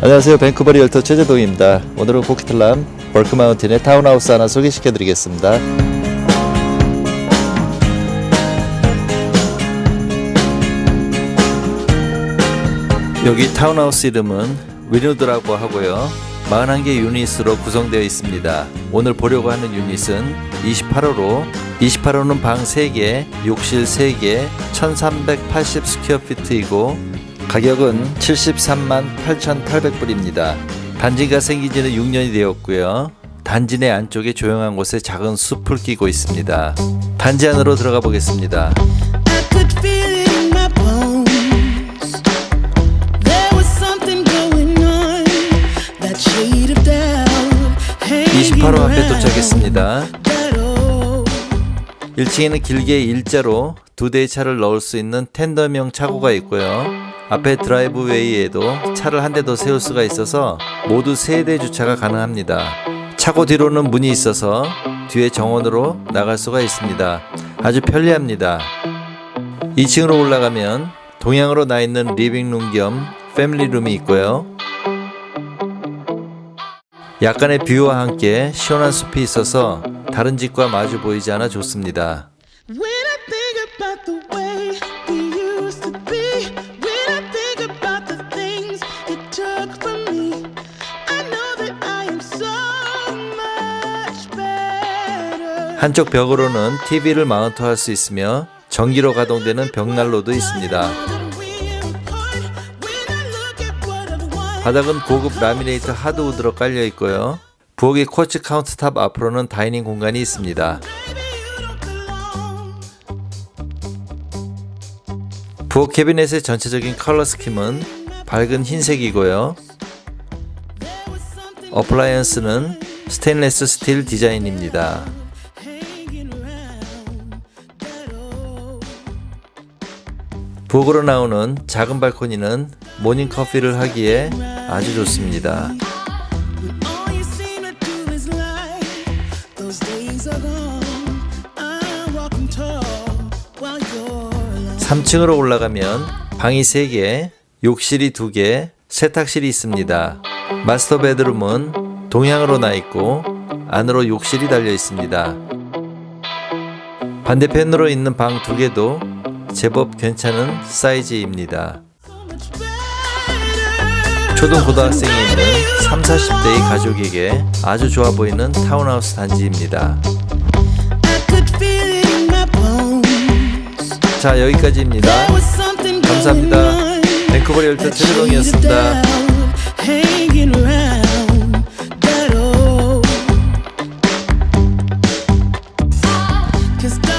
안녕하세요. 밴쿠버 리얼터 최재동입니다. 오늘은 코키틀람 벌크마운틴의 타운하우스 하나 소개시켜 드리겠습니다. 여기 타운하우스 이름은 위누드라고 하고요. 41개 유닛으로 구성되어 있습니다. 오늘 보려고 하는 유닛은 28호로 28호는 방 3개, 욕실 3개, 1380 스퀘어피트이고 가격은 73만 8,800불입니다. 단지가 생긴 지는 6년이 되었고요. 단지 내 안쪽에 조용한 곳에 작은 숲을 끼고 있습니다. 단지 안으로 들어가 보겠습니다. 28호 앞에 도착했습니다. that old 1층에는 길게 일자로 두 대의 차를 넣을 수 있는 텐덤형 차고가 있고요. 앞에 드라이브웨이에도 차를 한 대 더 세울 수가 있어서 모두 세 대 주차가 가능합니다. 차고 뒤로는 문이 있어서 뒤에 정원으로 나갈 수가 있습니다. 아주 편리합니다. 2층으로 올라가면 동양으로 나 있는 리빙룸 겸 패밀리룸이 있고요. 약간의 뷰와 함께 시원한 숲이 있어서 다른 집과 마주 보이지 않아 좋습니다. 한쪽 벽으로는 TV를 마운트할 수 있으며 전기로 가동되는 벽난로도 있습니다. 바닥은 고급 라미네이트 하드우드로 깔려 있고요. 부엌의 쿼츠 카운트탑 앞으로는 다이닝 공간이 있습니다. 부엌 캐비넷의 전체적인 컬러 스킴은 밝은 흰색이고요. 어플라이언스는 스테인레스 스틸 디자인입니다. 부엌으로 나오는 작은 발코니는 모닝 커피를 하기에 아주 좋습니다. 3층으로 올라가면 방이 3개, 욕실이 2개, 세탁실이 있습니다. 마스터 베드룸은 동향으로 나 있고 안으로 욕실이 달려 있습니다. 반대편으로 있는 방 2개도 제법 괜찮은 사이즈입니다. 초등 고등학생이 있는 3, 40대의 가족에게 아주 좋아 보이는 타운하우스 단지입니다. 자 여기까지입니다. 감사합니다. 밴쿠버 리얼터 최재동이었습니다. 'Cause